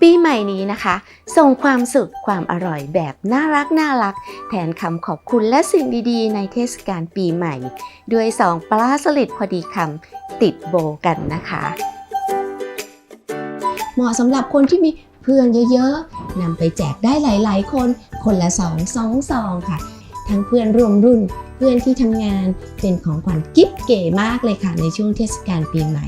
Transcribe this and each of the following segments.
ปีใหม่นี้นะคะ ส่งความสุขความอร่อยแบบน่ารักน่ารัก แทนคำขอบคุณและสิ่งดีๆ ในเทศกาลปีใหม่ ด้วยสองปลาสลิดพอดีคำติดโบกันนะคะ เหมาะสำหรับคนที่มีเพื่อนเยอะๆนำไปแจกได้หลายๆ คน คนละสองสองซองค่ะ ทั้งเพื่อนร่วมรุ่น เพื่อนที่ทำงานเป็นของขวัญกิ๊บเก๋มากเลยค่ะในช่วงเทศกาลปีใหม่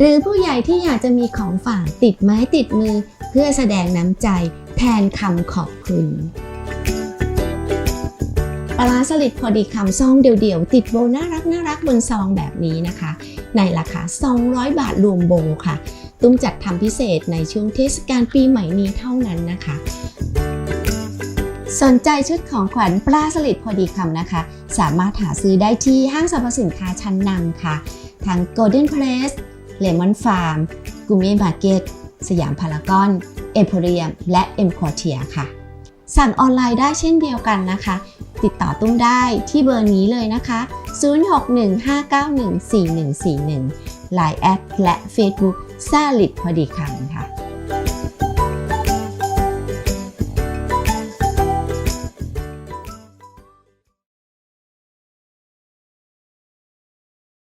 หรือผู้ใหญ่ที่อยากจะมีของฝากติดไม้ติดมือ เพื่อแสดงน้ำใจแทนคำขอบคุณปลาสลิดพอดีคำซองเดี่ยวๆ ติดโบน่ารักน่ารักบนซองแบบนี้นะคะ ในราคา 200 บาทรวมโบค่ะ ตุ้มจัดทำพิเศษในช่วงเทศกาลปีใหม่นี้เท่านั้นนะคะ สนใจชุดของขวัญปลาสลิดพอดีคำนะคะ สามารถหาซื้อได้ที่ห้างสรรพสินค้าชั้นนำค่ะ ทั้ง Golden place Press Lemon Farm g u m m y Market สยามพารากอนเอ็มโพเรียม และเอ็มคอเทียค่ะ สั่งออนไลน์ได้เช่นเดียวกันนะคะ ติดต่อตุ้มได้ที่เบอร์นี้เลยนะคะ 0615914141 Line แอดและ Facebook ซาลิดพอดีคำค่ะ